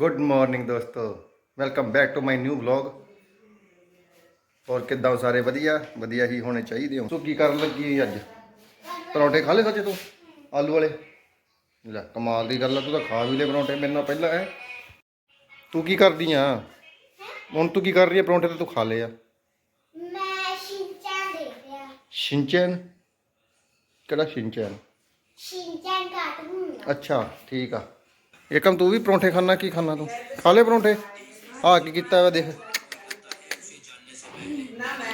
Good morning ਦੋਸਤੋ। Welcome back to my new vlog ਹੋਰ ਕਿੱਦਾਂ ਸਾਰੇ? ਵਧੀਆ? ਵਧੀਆ ਹੀ ਹੋਣੇ ਚਾਹੀਦੇ ਹੋ। ਤੂੰ ਕੀ ਕਰਨ ਲੱਗੀ ਅੱਜ? ਪਰੌਂਠੇ ਖਾ ਲਏ ਸੱਚੇ ਤੂੰ? ਆਲੂ ਵਾਲੇ? ਲੈ ਕਮਾਲ ਦੀ ਗੱਲ ਆ ਤੂੰ ਤਾਂ ਖਾ ਵੀ ਲਏ ਪਰੌਂਠੇ ਮੇਰੇ ਨਾਲ ਪਹਿਲਾਂ ਹੈ। ਤੂੰ ਕੀ ਕਰਦੀ ਆ? ਹੁਣ ਤੂੰ ਕੀ ਕਰ ਰਹੀ ਹੈ ਪਰੌਂਠੇ ਤੇ ਤੂੰ ਖਾ ਲਏ ਆ। ਮੈਂ ਸ਼ਿਨਚੈਨ ਦੇਖ ਰਿਹਾ। ਸ਼ਿੰਚੈਨ? ਕਿਹੜਾ ਸ਼ਿੰਚੈਨ? ਸ਼ਿਨਚੈਨ ਕਾਰਟੂਨ ਅੱਛਾ ਠੀਕ ਆ। ਏਕਮ ਤੂੰ ਵੀ ਪਰੌਂਠੇ ਖਾਣਾ ਕੀ ਖਾਣਾ ਤੂੰ? ਖਾ ਲੈ ਪਰੌਂਠੇ? ਆ ਕੀ ਕੀਤਾ ਵਾ ਦੇਖ।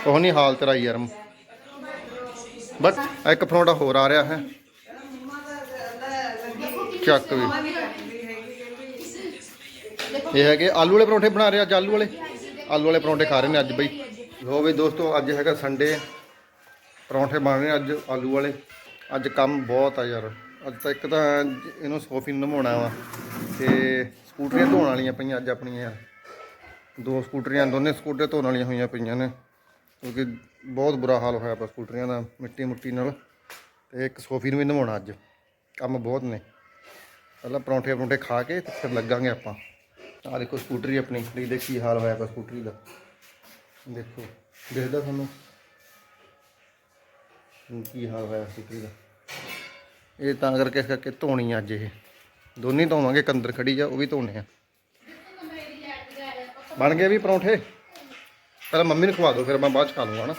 ਉਹ ਨਹੀਂ ਹਾਲ ਤੇਰਾ ਯਾਰ ਬਸ ਇੱਕ ਪਰੌਂਠਾ ਹੋਰ ਆ ਰਿਹਾ ਹੈ। ਚੱਕ ਵੀ। ਇਹ ਹੈਗੇ ਆਲੂ ਵਾਲੇ ਪਰੌਂਠੇ ਬਣਾ ਰਹੇ ਅੱਜ ਆਲੂ ਵਾਲੇ? ਆਲੂ ਵਾਲੇ ਪਰੌਂਠੇ ਖਾ ਰਹੇ ਨੇ ਅੱਜ ਬਈ। ਲੋ ਬਈ ਦੋਸਤੋ, ਅੱਜ ਹੈਗਾ ਸੰਡੇ ਪਰੌਂਠੇ ਬਣ ਰਹੇ ਅੱਜ ਆਲੂ ਵਾਲੇ। ਅੱਜ ਕੰਮ ਬਹੁਤ ਆ ਯਾਰ। ਅੱਜ ਤਾਂ ਇੱਕ ਤਾਂ ਇਹਨੂੰ ਸੋਫੀ ਨੂੰ ਨਮਾਉਣਾ ਵਾ ਤੇ ਸਕੂਟਰੀਆਂ ਧੋਣ ਵਾਲੀਆਂ ਪਈਆਂ ਅੱਜ ਆਪਣੀਆਂ। ਦੋ ਸਕੂਟਰੀਆਂ, ਦੋਨੇ ਸਕੂਟਰ ਧੋਣ ਵਾਲੀਆਂ ਹੋਈਆਂ ਪਈਆਂ ਨੇ, ਕਿਉਂਕਿ ਬਹੁਤ ਬੁਰਾ ਹਾਲ ਹੋਇਆ ਪਿਆ ਸਕੂਟਰੀਆਂ ਦਾ ਮਿੱਟੀ ਮੁੱਟੀ ਨਾਲ ਤੇ ਇੱਕ ਸੋਫੀ ਨੂੰ ਵੀ ਨਮਾਉਣਾ ਅੱਜ। ਕੰਮ ਬਹੁਤ ਨੇ। ਪਹਿਲਾਂ ਪਰੌਂਠੇ ਪਰੌਂਠੇ ਖਾ ਕੇ ਤੇ ਫਿਰ ਲੱਗਾਂਗੇ ਆਪਾਂ। ਆਹ ਦੇਖੋ ਸਕੂਟਰੀ ਆਪਣੀ, ਦੇਖ ਦੇ ਕੀ ਹਾਲ ਹੋਇਆ ਪਿਆ ਸਕੂਟਰੀ ਦਾ। ਦੇਖੋ, ਦੇਖਦਾ ਤੁਹਾਨੂੰ। ਕੀ ਹਾਲ ਹੋਇਆ ਸਕੂਟਰੀ ਦਾ। ਇਹ ਤਾਂ ਕਰਕੇ ਇਸ ਕਰਕੇ ਧੋਣੀ ਅੱਜ ਇਹ। ਦੋਨੇ ਧੋਵਾਂਗੇ ਇੱਕ ਅੰਦਰ ਖੜੀ ਆ ਉਹ ਵੀ ਧੋਣੇ ਆ। ਬਣ ਗਏ ਵੀ ਪਰੌਂਠੇ? ਪਹਿਲਾਂ ਮੰਮੀ ਨੂੰ ਖਵਾ ਦਿਓ ਫਿਰ ਮੈਂ ਬਾਅਦ ਚ ਖਾ ਲੂੰਗਾ ਨਾ।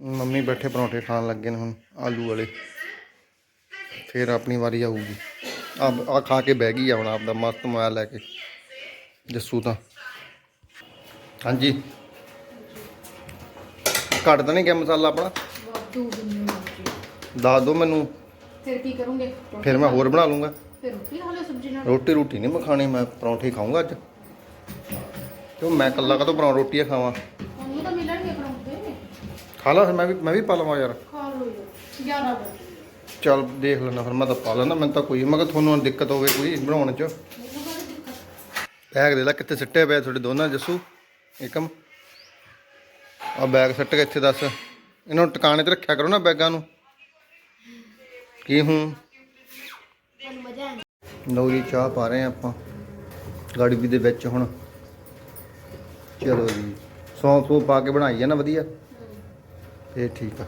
ਮੰਮੀ ਬੈਠੇ ਪਰੌਂਠੇ ਖਾਣ ਲੱਗੇ ਨੇ ਹੁਣ ਆਲੂ ਵਾਲੇ। ਫਿਰ ਆਪਣੀ ਵਾਰੀ ਆਊਗੀ। ਆ ਆ ਖਾ ਕੇ ਬਹਿ ਗਈ ਆ ਹੁਣ ਆਪਦਾ ਮਸਤ ਮੋਬਾਈਲ ਲੈ ਕੇ। ਜੱਸੂ ਤਾਂ। ਹਾਂਜੀ। ਘੱਟ ਤਾਂ ਨਹੀਂ ਗਿਆ ਮਸਾਲਾ ਆਪਣਾ? ਦੱਸ ਦਿਓ ਮੈਨੂੰ। ਫਿਰ ਕੀ ਕਰੋਗੇ? ਫਿਰ ਮੈਂ ਹੋਰ ਬਣਾ ਲੂੰਗਾ। ਫਿਰ ਰੋਟੀ ਖਾ ਲਿਓ ਸਬਜ਼ੀ ਨਾਲ। ਰੋਟੀ ਰੋਟੀ ਨਹੀਂ ਮੈਂ ਖਾਣੀ ਮੈਂ ਪਰੌਂਠੇ ਖਾਊਂਗਾ ਅੱਜ। ਕਿਉਂ ਮੈਂ ਇਕੱਲਾ ਕਦੋਂ ਪਰੌਂ ਰੋਟੀਆਂ ਖਾਵਾਂ? ਉਹਨੂੰ ਤਾਂ ਮਿਲਣਗੇ ਪਰੌਂਠੇ। ਖਾ ਲਾ ਫਿਰ ਮੈਂ ਵੀ ਮੈਂ ਵੀ ਪਾ ਲਵਾਂ ਯਾਰ। ਖਾ ਲਓ ਯਾਰ 11 ਵਜੇ ਚੱਲ ਦੇਖ ਲੈਣਾ ਫਿਰ ਮੈਂ ਤਾਂ ਪਾ ਲੈਣਾ ਮੈਨੂੰ ਤਾਂ ਕੋਈ ਮੈਂ ਕਿਹਾ ਤੁਹਾਨੂੰ ਦਿੱਕਤ ਹੋਵੇ ਕੋਈ ਬਣਾਉਣ 'ਚ। ਬੈਗ ਦੇ ਲੈ ਕਿੱਥੇ ਸਿੱਟੇ ਪਏ ਤੁਹਾਡੇ ਦੋਨਾਂ ਜੱਸੂ? ਏਕਮ ਆ ਬੈਗ ਸਿੱਟ ਕੇ ਇੱਥੇ ਦੱਸ। ਇਹਨਾਂ ਨੂੰ ਟਿਕਾਣੇ ਤੇ ਰੱਖਿਆ ਕਰੋ ਨਾ ਬੈਗਾਂ ਨੂੰ। ਕੀ ਹੂੰ? ਲਓ ਜੀ ਚਾਹ ਪਾ ਰਹੇ ਆ ਆਪਾਂ। ਗਾੜੀ ਵੀ ਦੇ ਵਿੱਚ ਹੁਣ। ਚਲੋ ਜੀ। ਸੌਂਫ ਸੂਪ ਪਾ ਕੇ ਬਣਾਈ ਹੈ ਨਾ ਵਧੀਆ। ਇਹ ਠੀਕ ਆ।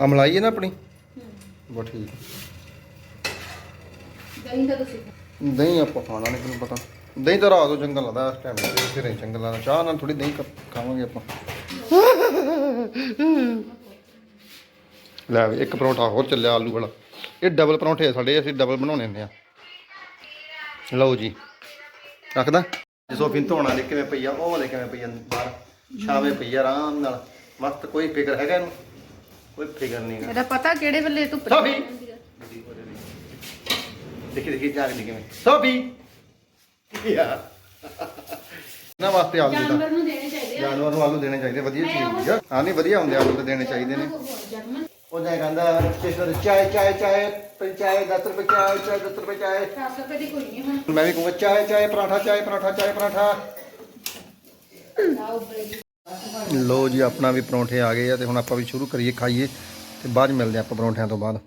ਆ ਮਲਾਈ ਹੈ ਨਾ ਆਪਣੀ? ਬਹੁਤ ਠੀਕ ਦਹੀਂ ਦਾ ਤੁਸੀਂ ਦਹੀਂ ਆਪਾਂ ਖਾਣਾ ਨਹੀਂ ਤੈਨੂੰ ਪਤਾ। ਦਹੀਂ ਤਾਂ ਰਾਤ ਨੂੰ ਚੰਗਾ ਲੱਗਦਾ ਇਸ ਟਾਈਮ ਤੇ ਫਿਰ ਚੰਗਾ ਲੱਗਦਾ। ਚਾਹ ਨਾਲ ਥੋੜੀ ਦਹੀਂ ਖਾਵਾਂਗੇ ਆਪਾਂ। ਲੈ ਵੀ ਇੱਕ ਪਰੌਂਠਾ ਹੋਰ ਚੱਲਿਆ ਆਲੂ ਵਾਲਾ। ਇਹ ਡਬਲ ਪਰੌਂਠੇ ਆ ਸਾਡੇ ਅਸੀਂ ਡਬਲ ਬਣਾਉਣੇ ਹੁੰਦੇ ਆ। ਲਓ ਜੀ ਰੱਖਦਾ? ਸੋਫੀ ਧੋਣਾ ਦੇ ਕਿਵੇਂ ਪਈ ਆ ਉਹ ਵਾਲੇ ਕਿਵੇਂ ਪਈ ਆ ਬਾਹਰ? ਛਾਵੇਂ ਪਈ ਆ ਆਰਾਮ ਨਾਲ। ਮਸਤ ਕੋਈ ਫਿਕਰ ਹੈਗਾ ਇਹਨੂੰ? ਕੋਈ ਫਿਕਰ ਨਹੀਂ ਇਹਦਾ ਪਤਾ ਕਿਹੜੇ ਵੇਲੇ ਧੁੱਪ ਸੋਫੀ ਦੇਖੀ ਦੇਖੀ ਜਾਗਦੀ ਕਿਵੇਂ। ਸੋਫੀ ਯਾ। ਨਾ ਵਾਸਤੇ ਆਲੂ ਦਾ। ਜਾਨਵਰ ਨੂੰ ਦੇਣੇ ਚਾਹੀਦੇ ਜਾਨਵਰ ਨੂੰ ਆਲੂ ਦੇਣੇ ਚਾਹੀਦੇ ਵਧੀਆ ਚੀਜ਼ ਆ। ਹਾਂ ਨਹੀਂ ਵਧੀਆ ਹੁੰਦੇ ਆਲੂ ਤਾਂ ਦੇਣੇ ਚਾਹੀਦੇ ਨੇ। ਉਹਨੇ ਕਹਿੰਦਾ ਸਟੇਸ਼ਨ ਤੇ ਚਾਏ ਚਾਏ ਚਾਏ ਪੰਚਾਏ 10 ਰੁਪਏ ਚਾਏ ਚਾਏ 10 ਰੁਪਏ ਚਾਏ 10 ਰੁਪਏ ਦੀ ਕੋਈ ਨਹੀਂ ਹੁਣ ਮੈਂ ਵੀ ਕਹੂੰਗਾ ਚਾਏ ਚਾਏ ਪਰਾਠਾ ਚਾਏ ਪਰਾਠਾ ਚਾਏ ਪਰਾਠਾ। ਲੋ ਜੀ ਆਪਣਾ ਵੀ ਪਰੌਂਠੇ ਆ ਗਏ ਆ ਤੇ ਹੁਣ ਆਪਾਂ ਵੀ ਸ਼ੁਰੂ ਕਰੀਏ ਖਾਈਏ ਤੇ ਬਾਅਦ ਮਿਲਦੇ ਆਪਾਂ ਪਰੌਂਠਿਆਂ ਤੋਂ ਬਾਅਦ।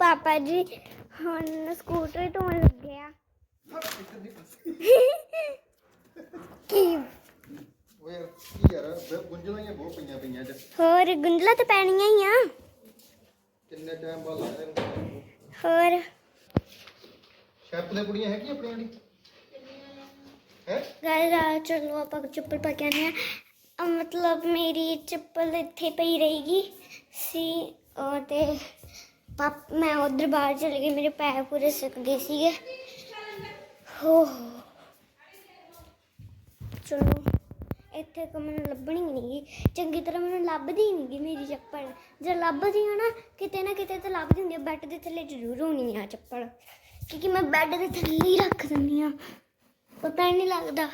ਪਾਪਾ ਜੀ ਹੁਣ ਸਕੂਟਰੀ ਤੋਂ ਲੱਗੇ ਆ। ਕੀ ਓਏ ਕੀ ਯਾਰ ਗੁੰਝਲਾਂ ਹੀ ਬਹੁਤ ਪਈਆਂ ਪਈਆਂ ਚ ਹੋਰ ਗੁੰਦਲਾ ਤਾਂ ਪੈਣੀਆਂ ਹੀ ਆ। ਕਿੰਨੇ ਟਾਈਮ ਬਾਅਦ ਲਾਇਆ ਇਹਨੂੰ ਹੋਰ। ਸ਼ੈਪ ਦੇ ਕੁੜੀਆਂ ਹੈਗੀਆਂ ਆਪਣੀਆਂ ਦੀ ਹੈ? ਗਾਇਸ ਆ ਚਲੋ ਆਪਾਂ ਚੱਪਲ ਪਾ ਕੇ ਆਨੇ ਆ ਮਤਲਬ ਮੇਰੀ ਚੱਪਲ ਇੱਥੇ ਪਈ ਰਹੇਗੀ। ਸੀ ਉਹ ਤੇ ਪਾਪ ਮੈਂ ਉਧਰ ਬਾਹਰ ਚਲੀ ਗਈ ਮੇਰੇ ਪੈਰ ਪੂਰੇ ਸੁੱਕ ਗਏ ਸੀਗੇ। ਹੋ। ਚਲੋ। ਇੱਥੇ ਕੋ ਮੈਨੂੰ ਲੱਭਣੀ ਨਹੀਂ ਚੰਗੀ ਤਰ੍ਹਾਂ ਮੈਨੂੰ ਲੱਭਦੀ ਨਹੀਂ ਮੇਰੀ ਚੱਪਲ। ਜੇ ਲੱਭਦੀ ਆ ਨਾ ਕਿਤੇ ਨਾ ਕਿਤੇ ਤਾਂ ਲੱਭਦੀ ਹੁੰਦੀ ਆ ਬੈੱਡ ਦੇ ਥੱਲੇ ਜ਼ਰੂਰ ਹੋਣੀ ਆ ਚੱਪਲ। ਕਿਉਂਕਿ ਮੈਂ ਬੈੱਡ ਦੇ ਥੱਲੇ ਹੀ ਰੱਖ ਦਿੰਦੀ ਆ। ਪਤਾ ਹੀ ਨਹੀਂ ਲੱਗਦਾ।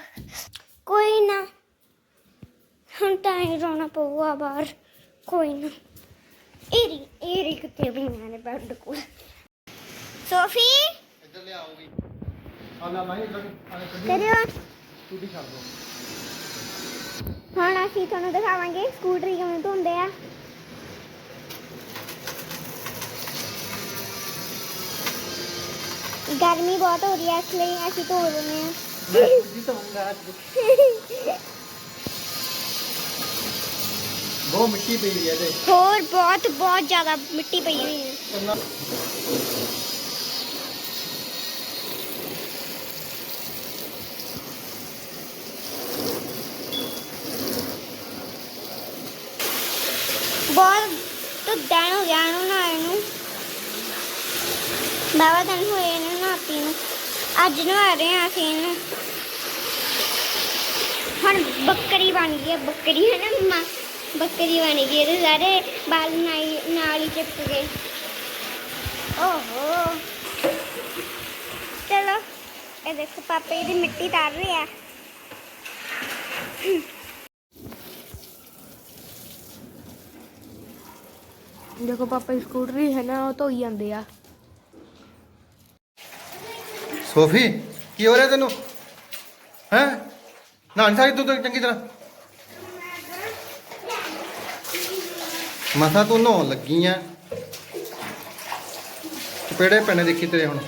ਕੋਈ ਨਾ। ਹੁਣ ਤਾਂ ਹੀ ਰੋਣਾ ਪਊਗਾ ਬਾਹਰ। ਕੋਈ ਨਾ। ਏਰੀ ਏਰੀ ਕਿੱਥੇ ਪਈਆਂ ਨੇ ਬੈੱਡ ਕੋਲ? ਸੋਫੀ? ਇੱਧਰ ਲਿਆਉਂਗੀ ਆ ਲੈ ਮੈਂ ਇੱਧਰ ਆਲੇ ਕਰਿਓ। ਤੂੰ ਵੀ ਛੱਡ ਦੋ। ਹੁਣ ਅਸੀਂ ਤੁਹਾਨੂੰ ਦਿਖਾਵਾਂਗੇ ਸਕੂਟਰੀ ਕਿਵੇਂ ਧੋਂਦੇ ਆ। ਗਰਮੀ ਬਹੁਤ ਹੋ ਰਹੀ ਹੈ ਇਸ ਲਈ ਅਸੀਂ ਧੋ ਦਿੰਦੇ ਹਾਂ ਜੀ ਧੋਉਂਗਾ ਅੱਜ ਬਹੁਤ ਮਿੱਟੀ ਪਈ ਹੋਈ ਹੈ ਇਹਦੇ। ਹੋਰ ਬਹੁਤ ਬਹੁਤ ਜ਼ਿਆਦਾ ਮਿੱਟੀ ਪਈ ਹੋਈ ਹੈ ਬਹੁਤ ਤੋਂ ਦਿਨ ਹੋ ਗਿਆ ਨੂੰ ਨਾ ਇਹਨੂੰ ਬਾਬਾ ਦਿਨ ਹੋਏ ਇਹਨੂੰ ਨਾਤੀ ਨੂੰ ਅੱਜ ਰਹੇ ਹੁਣ ਬੱਕਰੀ ਬਣ ਗਈ ਹੈ ਬੱਕਰੀ ਹੈ ਨਾ ਮੰਮਾ ਬੱਕਰੀ ਬਣ ਗਈ ਇਹਦੇ ਸਾਰੇ ਬਾਲ ਨਾਲ ਨਾਲ ਹੀ ਚਿਪਕ ਗਏ ਓਹੋ ਚਲੋ ਇਹ ਦੇਖੋ ਪਾਪਾ ਇਹਦੀ ਮਿੱਟੀ ਤਾਰ ਰਹੇ ਦੇਖੋ ਪਾਪਾ ਦੀ ਸਕੂਟਰੀ ਹੈ ਨਾ ਉਹ ਧੋਈ ਜਾਂਦੇ ਆ। ਸੋਫੀ ਕੀ ਹੋ ਰਿਹਾ ਤੈਨੂੰ? ਹੈ? ਨਾ ਨਹੀਂ ਸਾਰੀ ਤੂੰ ਤਾਂ ਚੰਗੀ ਤਰ੍ਹਾਂ। ਮਸਾ ਤੂੰ ਨਹਾਉਣ ਲੱਗੀ ਆ। ਚਪੇੜੇ ਪੈਣੇ ਦੇਖੀ ਤੇਰੇ ਹੁਣ।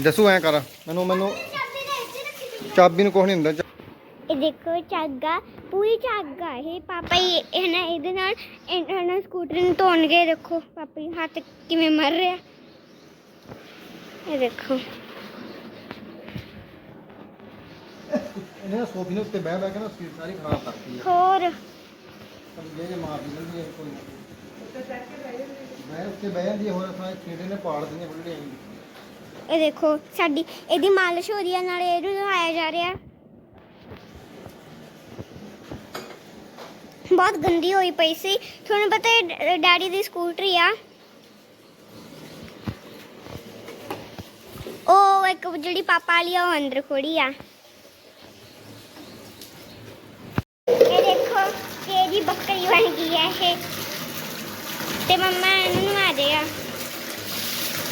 ਦੱਸੂ ਐ ਕਰ ਮੈਨੂੰ ਮੈਨੂੰ ਚਾਬੀ ਨੂੰ ਕੁਛ ਨਹੀਂ ਹੁੰਦਾ। ਇਹ ਦੇਖੋ ਚਾਗਾ ਪੂਰੀ ਚਾਗਾ ਇਹ। ਪਾਪਾ ਹੀ ਇਹ ਨਾ ਇਹਦੇ ਨਾਲ ਇਹਨਾਂ ਨਾਲ ਸਕੂਟਰ ਨੂੰ ਧੋਣਗੇ ਦੇਖੋ ਪਾਪਾ ਹੀ ਹੱਥ ਕਿਵੇਂ ਮਰ ਰਿਹਾ। ਇਹ ਦੇਖੋ। ਇਹਨੇ ਸੋਫੀ ਨੂੰ ਉੱਤੇ ਬਹਿ ਬਹਿ ਕੇ ਨਾ ਸੀਟ ਸਾਰੀ ਖਰਾਬ ਕਰਤੀ ਆ। ਹੋਰ। ਸਮਝੇ ਜੇ ਮਾਰ ਦਿੰਦੀ ਹੈ ਕੋਈ ਮੈਂ ਉੱਤੇ ਬਹਿ ਜਾਂਦੀ ਹੈ ਹੋਰ ਸਾਂ ਖੇਡੇ ਨੇ ਪਾੜ ਦਿੰਦੀਆਂ ਬੁੱਢੜੀਆਂ। ਇਹ ਦੇਖੋ ਸਾਡੀ ਇਹਦੀ ਮਾਲਿਸ਼ ਹੋ ਰਹੀ ਹੈ ਨਾਲੇ ਇਹਨੂੰ ਨਹਾਇਆ ਜਾ ਰਿਹਾ। ਬਹੁਤ ਗੰਦੀ ਹੋਈ ਪਈ ਸੀ। ਤੁਹਾਨੂੰ ਪਤਾ ਹੈ ਡੈਡੀ ਦੀ ਸਕੂਟਰੀ ਆ। ਉਹ ਇੱਕ ਜਿਹੜੀ ਪਾਪਾ ਵਾਲੀ ਆ, ਉਹ ਅੰਦਰ ਖੋੜੀ ਆ। ਇਹ ਦੇਖੋ ਕਿ ਇਹਦੀ ਬੱਕਰੀ ਬਣ ਗਈ ਹੈ ਇਹ। ਤੇ ਮੰਮਾ ਇਹਨੂੰ ਨਵਾ ਦੇਗਾ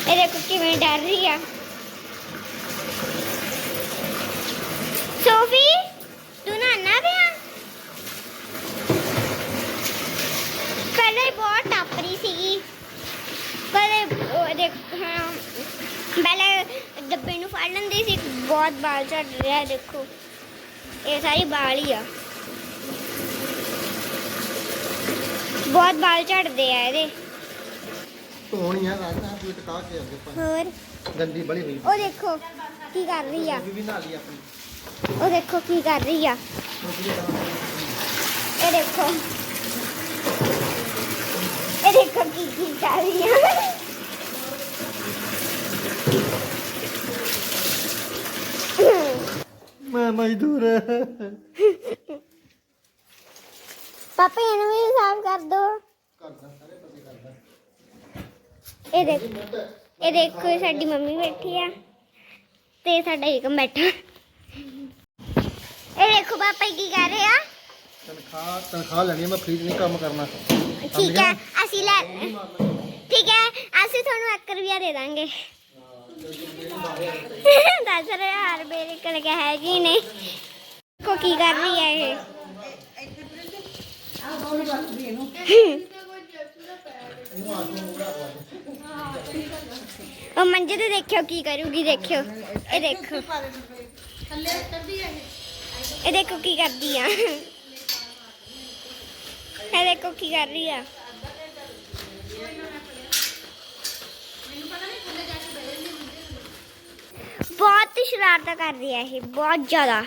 ਇਹ ਦੇਖੋ ਕਿਵੇਂ ਡਰ ਰਹੀ ਆ ਸੋਫੀ ਤੂੰ ਨਾਨਾ ਪਿਆ ਪਹਿਲੇ ਬਹੁਤ ਟੱਪਰੀ ਸੀਗੀ ਪਹਿਲੇ ਉਹ ਦੇਖ ਹਾਂ ਪਹਿਲੇ ਡੱਬੇ ਨੂੰ ਫੜ ਲੈਂਦੀ ਸੀ ਬਹੁਤ ਬਾਲ ਝੜ ਰਿਹਾ ਦੇਖੋ। ਇਹ ਸਾਰੀ ਬਾਲ ਹੀ ਆ। ਬਹੁਤ ਬਾਲ ਝੜਦੇ ਆ ਇਹਦੇ। ਧੋਣੀ ਆ ਰਾਜਾ ਤੂੰ ਟਕਾ ਕੇ ਅੱਗੇ ਪਾ ਹੋਰ? ਗੰਦੀ ਬੜੀ ਹੋਈ। ਉਹ ਦੇਖੋ ਕੀ ਕਰ ਰਹੀ ਆ। ਵੀ ਨਾਲ ਹੀ ਆਪਣੀ। ਉਹ ਦੇਖੋ ਕੀ ਕਰ ਰਹੀ ਆ। ਇਹ ਦੇਖੋ। ਇਹ ਦੇਖੋ ਕੀ ਕੀ ਕਰ ਰਹੀ ਆ। ਮੈਂ ਮਜ਼ਦੂਰ ਪਾਪਾ ਇਹਨੂੰ ਵੀ ਸਾਫ਼ ਕਰ ਦੋ। ਇਹ ਦੇਖ ਇਹ ਦੇਖੋ ਸਾਡੀ ਮੰਮੀ ਬੈਠੀ ਆ ਤੇ ਸਾਡਾ ਇੱਕ ਬੈਠਾ। ਇਹ ਦੇਖੋ ਪਾਪਾ ਕੀ ਕਰ ਰਹੇ ਆ। ਤਨਖਾਹ ਤਨਖਾਹ ਲੈਣੀ ਮੈਂ ਫ੍ਰੀ ਨਹੀਂ ਕੰਮ ਕਰਨਾ। ਠੀਕ ਹੈ ਅਸੀਂ ਲੈ ਠੀਕ ਹੈ ਅਸੀਂ ਤੁਹਾਨੂੰ 1 ਰੁਪਿਆ ਦੇ ਦਾਂਗੇ। 10 ਹਜ਼ਾਰ ਮੇਰੇ ਕੋਲ ਕਿਆ ਹੈ ਕਿ ਨਹੀਂ ਦੇਖੋ ਕੀ ਕਰ ਰਹੀ ਹੈ ਇਹ। ਉਹ ਮੰਜੇ ਤੇ ਦੇਖਿਓ ਕੀ ਕਰੂਗੀ ਦੇਖਿਓ। ਇਹ ਦੇਖੋ। ਇਹ ਦੇਖੋ ਕੀ ਕਰਦੀ ਆ। ਇਹ ਦੇਖੋ ਕੀ ਕਰ ਰਹੀ ਆ ਬਹੁਤ ਸ਼ਰਾਰਤਾਂ ਕਰਦੀ ਹੈ ਇਹ, ਬਹੁਤ ਜ਼ਿਆਦਾ।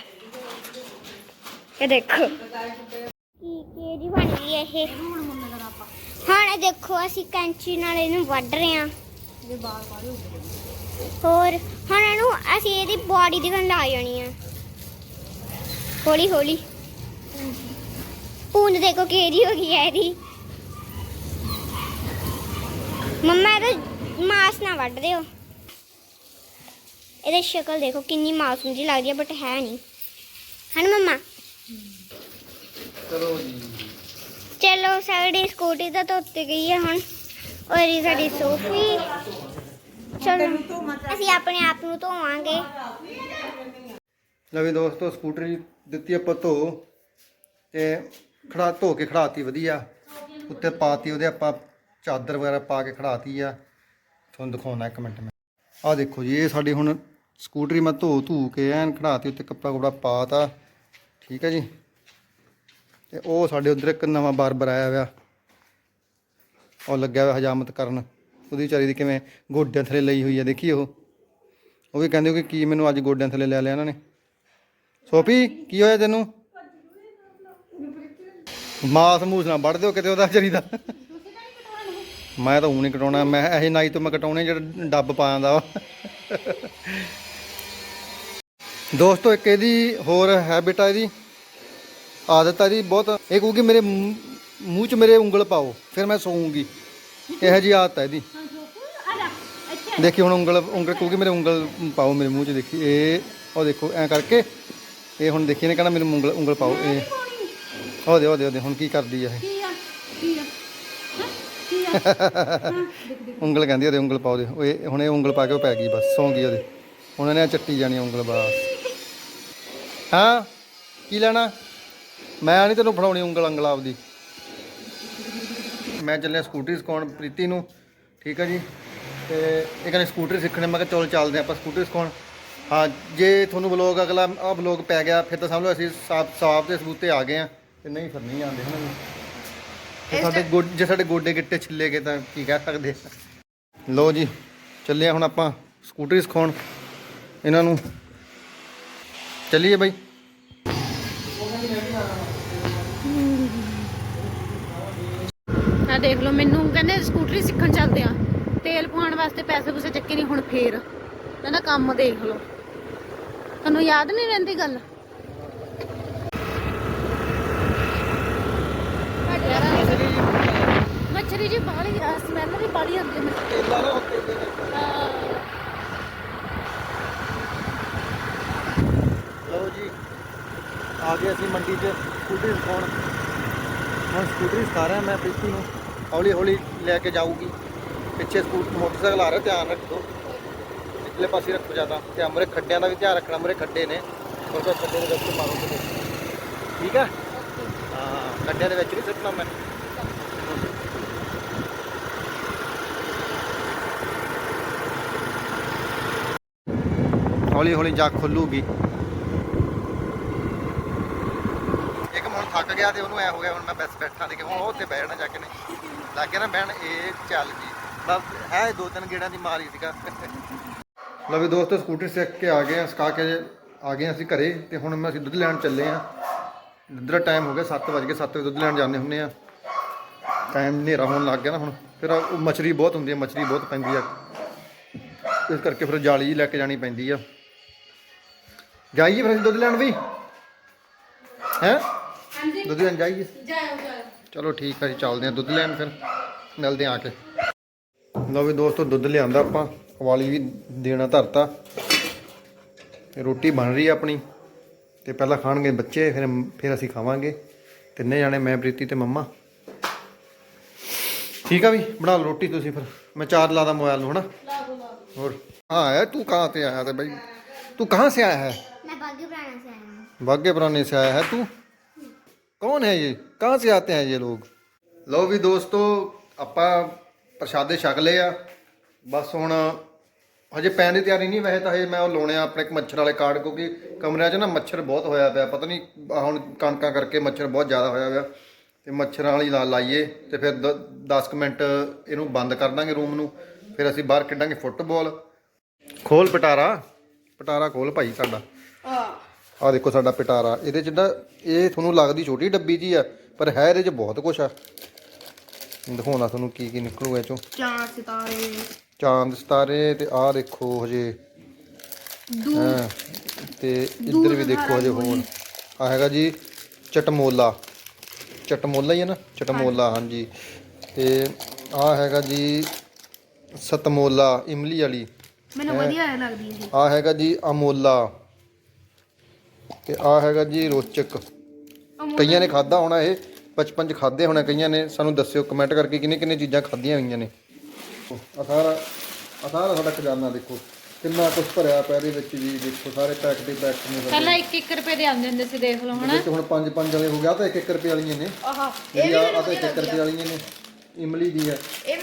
ਇਹ ਦੇਖੋ। ਕੀ ਕਿਹੜੀ ਬਣ ਗਈ ਇਹ। ਹੁਣ ਇਹ ਦੇਖੋ, ਅਸੀਂ ਕੈਂਚੀ ਨਾਲ ਇਹਨੂੰ ਵੱਢ ਰਹੇ ਹਾਂ। ਹੋਰ, ਹੁਣ ਇਹਨੂੰ ਅਸੀਂ ਇਹਦੀ ਬਾਡੀ ਦੀ ਗੰਢ ਆ ਜਾਣੀ ਆ। ਹੌਲੀ ਹੌਲੀ ਪੂੰਝ ਦੇਖੋ ਕਿਹੜੀ ਹੋ ਗਈ ਹੈ ਇਹਦੀ। ਮੰਮਾ, ਇਹਦਾ ਮਾਸ ਨਾ ਵੱਢ ਦਿਓ। ਇਹਦੀ ਸ਼ਕਲ ਦੇਖੋ ਕਿੰਨੀ ਮਾਸੂਮ ਜੀ ਲੱਗਦੀ ਹੈ ਬਟ ਹੈ ਨਹੀਂ। ਹਨ ਮੰਮਾ? ਚਲੋ ਜੀ। ਚਲੋ ਸਾਡੀ ਸਕੂਟੀ ਤਾਂ ਧੋਤੀ ਗਈ ਹੈ ਹੁਣ। ਔਰ ਇਹ ਸਾਡੀ ਸੋਫੀ। ਚਲੋ ਅਸੀਂ ਆਪਣੇ ਆਪ ਨੂੰ ਧੋਵਾਂਗੇ। ਲਵੇ ਦੋਸਤੋ ਸਕੂਟਰੀ ਦਿੱਤੀ ਆਪਾਂ ਧੋ ਤੇ ਖੜਾ ਧੋ ਕੇ ਖੜਾਤੀ ਵਧੀਆ। ਉੱਤੇ ਪਾਤੀ ਉਹਦੇ ਆਪਾਂ ਚਾਦਰ ਵਗੈਰਾ ਪਾ ਕੇ ਖੜਾਤੀ ਆ। ਤੁਹਾਨੂੰ ਦਿਖਾਉਣਾ ਇੱਕ ਮਿੰਟ ਮੈਂ। ਆਹ ਦੇਖੋ ਜੀ ਇਹ ਸਾਡੀ ਹੁਣ ਸਕੂਟਰੀ ਮੈਂ ਧੋ ਧੂ ਕੇ ਐਨ ਖੜਾਤੀ ਉੱਤੇ ਕੱਪੜਾ ਕੁਪੜਾ ਪਾਤਾ। ਠੀਕ ਹੈ ਜੀ? ਤੇ ਉਹ ਸਾਡੇ ਉਧਰ ਇੱਕ ਨਵਾਂ ਬਾਰਬਰ ਆਇਆ ਹੋਇਆ। ਉਹ ਲੱਗਿਆ ਹੋਇਆ ਹਜਾਮਤ ਕਰਨ। ਉਹਦੀ ਵਿਚਾਰੀ ਦੀ ਕਿਵੇਂ ਗੋਡਿਆਂ ਥੱਲੇ ਲਈ ਹੋਈ ਹੈ, ਦੇਖੀ ਉਹ? ਉਹ ਵੀ ਕਹਿੰਦੇ ਕਿ ਕੀ ਮੈਨੂੰ ਅੱਜ ਗੋਡਿਆਂ ਥੱਲੇ ਲੈ ਲਿਆ ਇਹਨਾਂ ਨੇ। ਸੋਪੀ ਕੀ ਹੋਇਆ ਤੈਨੂੰ? ਮਾਸ ਮੂਸ ਨਾ ਵੱਢ ਦਿਓ ਕਿਤੇ ਉਹਦਾ ਚਰੀ ਦਾ। ਮੈਂ ਤਾਂ ਹੁਣ ਨਹੀਂ ਕਟਾਉਣਾ। ਮੈਂ ਇਹ ਨਾਈ ਤੋਂ ਮੈਂ ਕਟਾਉਣੇ ਜਿਹੜਾ ਡੱਬ ਪਾ ਜਾਂਦਾ ਵਾ। ਦੋਸਤੋ, ਇੱਕ ਇਹਦੀ ਹੋਰ ਹੈਬਿਟ ਆ ਇਹਦੀ। ਆਦਤ ਆ ਇਹਦੀ ਬਹੁਤ। ਇਹ ਕਹੂਗੀ, ਮੇਰੇ ਮੂੰਹ 'ਚ ਮੇਰੇ ਉਂਗਲ ਪਾਓ, ਫਿਰ ਮੈਂ ਸੌਂਗੀ। ਇਹੋ ਜੀ ਆਦਤ ਹੈ ਇਹਦੀ। ਦੇਖੀ ਹੁਣ ਉਂਗਲ ਉਂਗਲ ਕਹੂਗੀ, ਮੇਰੇ ਉਂਗਲ ਪਾਓ, ਮੇਰੇ ਮੂੰਹ 'ਚ ਦੇਖੀ, ਇਹ, ਉਹ ਦੇਖੋ, ਐ ਕਰਕੇ, ਇਹ ਹੁਣ ਦੇਖੀ ਨੇ ਕਹਿੰਦਾ ਮੇਰੇ ਉਂਗਲ ਉਂਗਲ ਪਾਓ, ਇਹ। ਉਹਦੇ ਉਹਦੇ ਉਹਦੇ ਹੁਣ ਕੀ ਕਰਦੀ ਆ ਇਹ? ਉਂਗਲ ਕਹਿੰਦੀ ਉਹਦੇ ਉਂਗਲ ਪਾਓ ਦੇ ਉਹ ਇਹ, ਹੁਣ ਇਹ ਉਂਗਲ ਪਾ ਕੇ ਉਹ ਪੈ ਗਈ, ਬਸ ਸੌਂ ਗਈ ਉਹਦੇ। ਉਹਨਾਂ ਨੇ ਚੱਟੀ ਜਾਣੀ ਉਂਗਲ, ਬਸ। ਹਾਂ ਕੀ ਲੈਣਾ? ਮੈਂ ਨਹੀਂ ਤੈਨੂੰ ਫੜਾਉਣੀ ਉਂਗਲ ਅੰਗਲ ਆਪਦੀ। ਮੈਂ ਚੱਲਿਆ ਸਕੂਟਰੀ ਸਿਖਾਉਣ ਪ੍ਰੀਤੀ ਨੂੰ ਠੀਕ ਹੈ ਜੀ? ਤੇ ਇਹ ਕਹਿੰਦੇ ਸਕੂਟਰੀ ਸਿੱਖਣੇ ਮੈਂ ਕਿਹਾ ਚਲੋ ਚੱਲਦੇ ਆਪਾਂ ਸਕੂਟਰੀ ਸਿਖਾਉਣ। ਹਾਂ ਜੇ ਤੁਹਾਨੂੰ ਬਲੌਗ ਅਗਲਾ ਆ ਬਲੌਗ ਪੈ ਗਿਆ ਫਿਰ ਤਾਂ ਸਮਝ ਲਓ ਅਸੀਂ ਸਾਫ਼ ਸਾਫ਼ ਦੇ ਸਬੂਤੇ ਆ ਗਏ ਆ ਤੇ ਨਹੀਂ ਫਿਰ ਨਹੀਂ ਆਉਂਦੇ ਹਨ ਤੇ ਸਾਡੇ ਗੋਡ ਜੇ ਸਾਡੇ ਗੋਡੇ ਗਿੱਟੇ ਛਿੱਲੇ ਗਏ ਤਾਂ ਕੀ ਕਹਿ ਸਕਦੇ। ਲਓ ਜੀ ਚੱਲੇ ਆ ਹੁਣ ਆਪਾਂ ਸਕੂਟਰੀ ਸਿਖਾਉਣ। ਇਹਨਾਂ ਨੂੰ ਚੱਲੀਏ ਬਾਈ। ਆ ਦੇਖ ਲਓ ਮੈਨੂੰ ਕਹਿੰਦੇ ਸਕੂਟਰੀ ਸਿੱਖਣ ਚੱਲਦੇ ਆ। ਤੇਲ ਪਵਾਉਣ ਵਾਸਤੇ ਪੈਸੇ ਪੂਸੇ ਚੱਕੇ ਨਹੀਂ ਹੁਣ ਫੇਰ। ਕਹਿੰਦਾ ਕੰਮ ਦੇਖ ਲਓ। ਤੁਹਾਨੂੰ ਯਾਦ ਨਹੀਂ ਰਹਿੰਦੀ ਗੱਲ? ਮੱਛਰੀ ਜੀ ਬਾਹਲੀ ਆ ਸਮੈਲ ਵੀ ਬਾਹਲੀ ਆਉਂਦੀ ਹੈ। ਮੱਛਰੀ ਲਓ ਜੀ ਆ ਗਏ ਅਸੀਂ ਮੰਡੀ 'ਚ ਸਕੂਟਰੀ ਸਿਖਾਉਣ। ਹੁਣ ਸਕੂਟਰੀ ਸਿਖਾ ਰਿਹਾ ਮੈਂ ਪ੍ਰੀਤੀ ਨੂੰ। ਹੌਲੀ ਹੌਲੀ ਲੈ ਕੇ ਜਾਊਗੀ। ਪਿੱਛੇ ਸਕੂਟ ਮੋਟਰਸਾਈਕਲ ਆ ਰਿਹਾ, ਧਿਆਨ ਰੱਖੋ ਪਿਛਲੇ ਪਾਸੇ ਰੱਖੋ ਜ਼ਿਆਦਾ। ਤੇ ਅਮਰੇ ਖੱਡਿਆਂ ਦਾ ਵੀ ਧਿਆਨ ਰੱਖਣਾ ਅਮਰੇ ਖੱਡੇ ਨੇ। ਉਹਦੇ ਖੱਡੇ ਦੇ ਵਿੱਚ ਮਾਰੋ ਕਿਤੇ ਠੀਕ ਆ? ਹਾਂ, ਖੱਡਿਆਂ ਦੇ ਵਿੱਚ ਨਹੀਂ ਸਿੱਟਣਾ ਮੈਂ। ਹੌਲੀ ਹੌਲੀ ਜਾ ਖੁੱਲੂਗੀ। ਇੱਕ ਮਨ ਥੱਕ ਗਿਆ ਤੇ ਉਹਨੂੰ ਐ ਹੋ ਗਿਆ, ਹੁਣ ਮੈਂ ਬਸ ਬੈਠਾ ਦੇ ਕਿ ਹੁਣ ਉਹ ਉੱਥੇ ਬੈਠਣਾ ਜਾ ਕੇ ਨੇ ਲੱਗ ਗਿਆ ਨਾ ਬਹਿਣ ਇਹ ਚੱਲ ਗਈ ਬਸ ਹੈ ਦੋ ਤਿੰਨ ਗੇੜਾਂ ਦੀ ਮਾਰੀ ਸੀਗਾ। ਲਓ ਵੀ ਦੋਸਤੋ ਸਕੂਟਰ ਸਿੱਖ ਕੇ ਆ ਗਏ ਆ ਸਕਾ ਕੇ ਆ ਗਏ ਹਾਂ ਅਸੀਂ ਘਰੇ ਤੇ ਹੁਣ ਮੈਂ ਅਸੀਂ ਦੁੱਧ ਲੈਣ ਚੱਲੇ ਆ। ਦੁੱਧ ਦਾ ਟਾਈਮ ਹੋ ਗਿਆ 7 ਵਜੇ 7 ਵਜੇ ਦੁੱਧ ਲੈਣ ਜਾਂਦੇ ਹੁੰਨੇ ਆ। ਟਾਈਮ ਹਨੇਰਾ ਹੋਣ ਲੱਗ ਗਿਆ ਨਾ ਹੁਣ। ਫਿਰ ਉਹ ਮਛਰੀ ਬਹੁਤ ਹੁੰਦੀ ਹੈ ਮਛਰੀ ਬਹੁਤ ਪੈਂਦੀ ਆ। ਇਸ ਕਰਕੇ ਫਿਰ ਜਾਲੀ ਹੀ ਲੈ ਕੇ ਜਾਣੀ ਪੈਂਦੀ ਆ। ਜਾਈਏ ਫਿਰ ਅਸੀਂ ਦੁੱਧ ਲੈਣ ਵੀ? ਹੈ? ਦੁੱਧ ਲੈਣ ਜਾਈਏ। ਜਾਓ ਜਾਓ ਚਲੋ ਠੀਕ ਆ ਜੀ ਚੱਲਦੇ ਆ ਦੁੱਧ ਲੈਣ ਫਿਰ ਮਿਲਦੇ ਆ ਆ ਕੇ ਲਓ ਵੀ ਦੋਸਤੋ ਦੁੱਧ ਲਿਆਂਦਾ ਆਪਾਂ ਵਾਲੀ ਵੀ ਦੇਣਾ ਧਰਤਾ ਤੇ ਰੋਟੀ ਬਣ ਰਹੀ ਆ ਆਪਣੀ ਤੇ ਪਹਿਲਾਂ ਖਾਣਗੇ ਬੱਚੇ ਫਿਰ ਫਿਰ ਅਸੀਂ ਖਾਵਾਂਗੇ ਤਿੰਨੇ ਜਾਣੇ ਮੈਂ ਪ੍ਰੀਤੀ ਤੇ ਮੰਮਾ ਠੀਕ ਆ ਵੀ ਬਣਾ ਲਓ ਰੋਟੀ ਤੁਸੀਂ ਫਿਰ ਮੈਂ ਚਾਰਜ ਲਾਦਾ ਮੋਬਾਈਲ ਨੂੰ ਹਨਾ और हाँ है तू कहाँ से आया था भाई तू कहाँ से आया है ਮੈਂ ਬਾਗੀ ਪੁਰਾਣਾ ਸੇ ਆਇਆ ਹਾਂ भाग्य पुराने से आया है तू कौन है ये कहाँ से आते हैं ये लोग ਲਓ ਵੀ ਦੋਸਤੋ ਆਪਾਂ ਪ੍ਰਸ਼ਾਦੇ ਛਕ ਲਏ ਆ ਬਸ ਹੁਣ ਹਜੇ ਪੈਣ ਦੀ ਤਿਆਰੀ ਨਹੀਂ ਵੈਸੇ ਤਾਂ ਇਹ ਮੈਂ ਉਹ ਲਾਉਣੇ ਆ ਆਪਣੇ ਇੱਕ ਮੱਛਰ ਵਾਲੇ ਕਾਰਡ ਕਿਉਂਕਿ ਕਮਰਿਆਂ 'ਚ ਨਾ ਮੱਛਰ ਬਹੁਤ ਹੋਇਆ ਪਿਆ ਪਤਾ ਨਹੀਂ ਆਹ ਹੁਣ ਕਣਕਾਂ ਕਰਕੇ ਮੱਛਰ ਬਹੁਤ ਜ਼ਿਆਦਾ ਹੋਇਆ ਪਿਆ ਤੇ ਮੱਛਰਾਂ ਵਾਲੀ ਲਾ ਲਾਈਏ ਤੇ ਫਿਰ 10 ਮਿੰਟ ਇਹਨੂੰ ਬੰਦ ਕਰ ਦਾਂਗੇ ਰੂਮ ਨੂੰ ਫਿਰ ਅਸੀਂ ਬਾਹਰ ਖੇਡਾਂਗੇ ਫੁੱਟਬਾਲ ਖੋਲ ਪਟਾਰਾ ਪਟਾਰਾ ਖੋਲ ਭਾਈ ਸਾਡਾ ਆ ਦੇਖੋ ਸਾਡਾ ਪਟਾਰਾ ਇਹਦੇ ਚ ਨਾ ਇਹ ਤੁਹਾਨੂੰ ਲੱਗਦੀ ਛੋਟੀ ਡੱਬੀ ਜੀ ਆ ਪਰ ਹੈ ਇਹਦੇ ਚ ਬਹੁਤ ਕੁਝ ਆ। ਦਿਖਾਉਣਾ ਤੁਹਾਨੂੰ ਕੀ ਕੀ ਨਿਕਲੂਗਾ ਇਹ ਚੋਂ। ਚਾਰ ਸਿਤਾਰੇ। ਚਾਂਦ ਸਿਤਾਰੇ ਤੇ ਆਹ ਦੇਖੋ ਹਜੇ। ਹਾਂ ਤੇ ਇੱਧਰ ਵੀ ਦੇਖੋ ਹਜੇ ਹੋਰ। ਆ ਹੈਗਾ ਜੀ ਚਟਮੋਲਾ। ਚਟਮੋਲਾ ਹੀ ਹੈ ਨਾ ਚਟਮੋਲਾ ਹਾਂਜੀ। ਤੇ ਆ ਹੈਗਾ ਜੀ ਸਤਮੋਲਾ ਇਮਲੀ ਵਾਲੀ। ਮੈਨੂੰ ਵਧੀਆ ਲੱਗਦੀ ਹੈ ਆ ਹੈਗਾ ਜੀ ਅਮੋਲਾ। ਤੇ ਆ ਹੈਗਾ ਜੀ ਰੋਚਕ। ਕਈਆਂ ਨੇ ਖਾਦਾ ਹੋਣਾ ਇਹ ਬਚਪਨ ਚ ਖਾਦੇ ਹੋਣਾ ਕਈਆਂ ਨੇ ਸਾਨੂੰ ਦੱਸਿਓ ਕਮੈਂਟ ਕਰਕੇ ਕਿੰਨੇ ਕਿੰਨੇ ਚੀਜ਼ਾਂ ਖਾਧੀਆਂ ਹੋਈਆਂ ਨੇ। ਆ ਸਾਰਾ ਆ ਸਾਰਾ ਸਾਡਾ ਖਜ਼ਾਨਾ ਦੇਖੋ ਕਿੰਨਾ ਕੁਝ ਭਰਿਆ ਪਿਆ ਇਹਦੇ ਵਿੱਚ ਜੀ ਦੇਖੋ ਸਾਰੇ ਪੈਕ ਦੇ ਪੈਕ ਨੇ। ਪਹਿਲਾਂ 1-1 ਰੁਪਏ ਦੇ ਆਉਂਦੇ ਹੁੰਦੇ ਸੀ ਦੇਖ ਲਓ ਹਨਾ। ਵਿੱਚ ਹੁਣ 5 5 ਵਾਲੇ ਹੋ ਗਿਆ ਤਾਂ 1 1 ਰੁਪਏ ਵਾਲੀਆਂ ਨੇ। ਆਹਾ ਇਹ ਆ ਤਾਂ 1 ਰੁਪਏ ਵਾਲੀਆਂ ਨੇ ਇਮਲੀ ਦੀ ਹੈ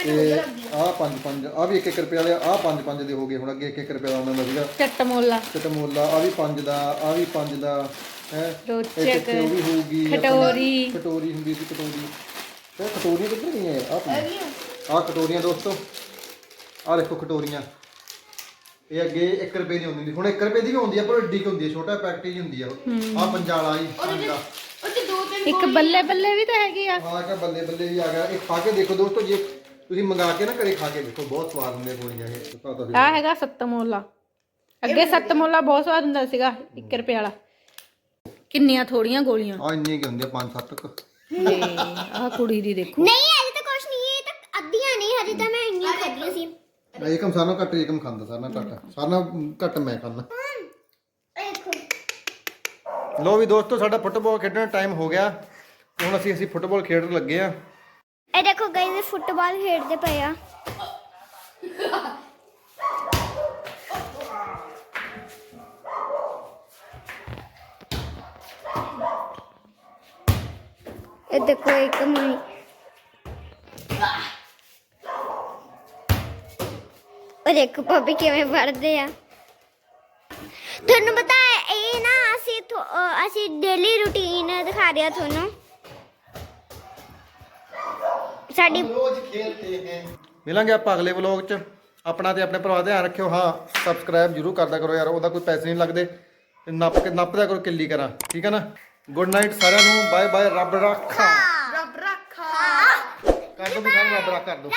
ਤੇ ਆਹ ਪੰਜ ਪੰਜ ਆਹ ਵੀ 1 ਰੁਪਏ ਵਾਲੇ ਆਹ ਪੰਜ ਪੰਜ ਦੇ ਹੋ ਗਏ ਹੁਣ ਅੱਗੇ 1 ਰੁਪਏ ਦਾ ਆਉਂਦਾ ਸੀਗਾ। ਚੱਟਮੋਲਾ ਚਟਮੋਲਾ ਆ ਵੀ 5 ਦਾ ਆ ਵੀ 5 ਦਾ। ਹੈ? ਰੋਚਕ, ਉਹ ਵੀ ਹੋਊਗੀ ਆਪਣੀ ਕਟੋਰੀ। ਕਟੋਰੀ ਹੁੰਦੀ ਸੀ ਕਟੋਰੀ। ਤੇ ਕਟੋਰੀਆਂ ਕਿੱਧਰ ਗਈਆਂ ਆ ਆ ਕਟੋਰੀਆਂ ਦੋਸਤੋ। ਆ ਦੇਖੋ ਕਟੋਰੀਆਂ। ਇਹ ਅੱਗੇ 1 ਰੁਪਏ ਦੀ ਹੁੰਦੀ ਸੀ। ਹੁਣ 1 ਰੁਪਏ ਦੀ ਵੀ ਹੁੰਦੀ ਆ ਪਰ ਏਡੀ ਕੁ ਹੁੰਦੀ ਆ ਛੋਟਾ ਪੈਕਟ ਹੀ। ਹੁੰਦੀ ਆ ਆ ਪੰਜਾਲਾ ਹੀ ਪੰਜ ਦਾ ਇੱਕ ਬੱਲੇ ਬੱਲੇ ਵੀ ਤਾਂ ਹੈਗੀ ਆ। ਆ ਕੇ ਬੱਲੇ ਬੱਲੇ ਵੀ ਆ ਗਿਆ। ਇਹ ਖਾ ਕੇ ਦੇਖੋ ਦੋਸਤੋ ਜੇ ਤੁਸੀਂ ਮੰਗਾ ਕੇ ਨਾ ਘਰੇ ਖਾ ਕੇ ਦੇਖੋ ਬਹੁਤ ਸਵਾਦ ਹੁੰਦੇ ਗੋਲੀਆਂ ਇਹ। ਆ ਹੈਗਾ ਸੱਤਮੋਲਾ। ਅੱਗੇ ਸੱਤਮੋਲਾ ਬਹੁਤ ਸਵਾਦ ਹੁੰਦਾ ਸੀਗਾ 1 ਰੁਪਏ ਵਾਲਾ। ਕਿੰਨੀਆਂ ਥੋੜੀਆਂ ਗੋਲੀਆਂ? ਆ ਇੰਨੀਆਂ ਕਿ ਹੁੰਦੀਆਂ ਪੰਜ ਸੱਤ ਕੁ? ਤੇ ਆਹ ਕੁੜੀ ਦੀ ਦੇਖੋ। ਨਹੀਂ ਅਜੇ ਤਾਂ ਕੁਛ ਨਹੀਂ ਇਹ ਤਾਂ ਅੱਧੀਆਂ ਨਹੀਂ ਹਜੇ ਤਾਂ ਮੈਂ ਇੰਨੀਆਂ ਖਾਧੀਆਂ ਸੀ। ਏਕਮ ਸਾਰਾ ਘੱਟ ਏਕਮ ਖਾਂਦਾ ਸਾਰਾ ਘੱਟ। ਸਾਰਾ ਘੱਟ ਮੈਂ ਖਾਂਦਾ। ਦੇਖੋ। ਲੋ ਵੀ ਦੋਸਤੋ ਸਾਡਾ ਫੁੱਟਬਾਲ ਖੇਡਣ ਦਾ ਟਾਈਮ ਹੋ ਗਿਆ। ਹੁਣ ਅਸੀਂ ਅਸੀਂ ਫੁੱਟਬਾਲ ਖੇਡਣ ਲੱਗੇ ਆ ਇਹ ਦੇਖੋ ਇਹ ਫੁੱਟਬਾਲ ਖੇਡਦੇ ਪਏ ਆ। ਇਹ ਦੇਖੋ ਦੇਖੋ ਪਾਪੀ ਕਿਵੇਂ ਵੜਦੇ ਆ। ਤੁਹਾਨੂੰ ਪਤਾ ਹੈ, ਇਹ ਨਾ ਅਸੀਂ ਅਸੀਂ ਡੇਲੀ ਰੁਟੀਨ ਦਿਖਾ ਰਿਹਾ ਤੁਹਾਨੂੰ। ਸਾਡੀ ਰੋਜ਼ ਖੇਡਤੇ ਹੈ ਮਿਲਾਂਗੇ ਆਪਾਂ ਅਗਲੇ ਵਲੌਗ 'ਚ। ਆਪਣਾ ਤੇ ਆਪਣੇ ਭਰਾ ਧਿਆਨ ਰੱਖਿਓ। ਹਾਂ ਸਬਸਕ੍ਰਾਈਬ ਜਰੂਰ ਕਰਦਾ ਕਰੋ ਯਾਰ, ਉਹਦਾ ਕੋਈ ਪੈਸੇ ਨਹੀਂ ਲੱਗਦੇ। ਤੇ ਨੱਪ ਕੇ ਨੱਪਦਾ ਕਰੋ ਕਿੱਲੀ ਕਰਾਂ। ਠੀਕ ਹੈ ਨਾ? ਗੁੱਡ ਨਾਈਟ ਸਾਰਿਆਂ ਨੂੰ ਬਾਏ ਬਾਏ ਰੱਬ ਰੱਖਾ। ਰੱਬ ਰੱਖਾ। ਕਰ ਦੋ ਵੀ ਸਾਰਿਆਂ ਨੂੰ ਰੱਬ ਰੱਖ ਕਰ ਦੋ।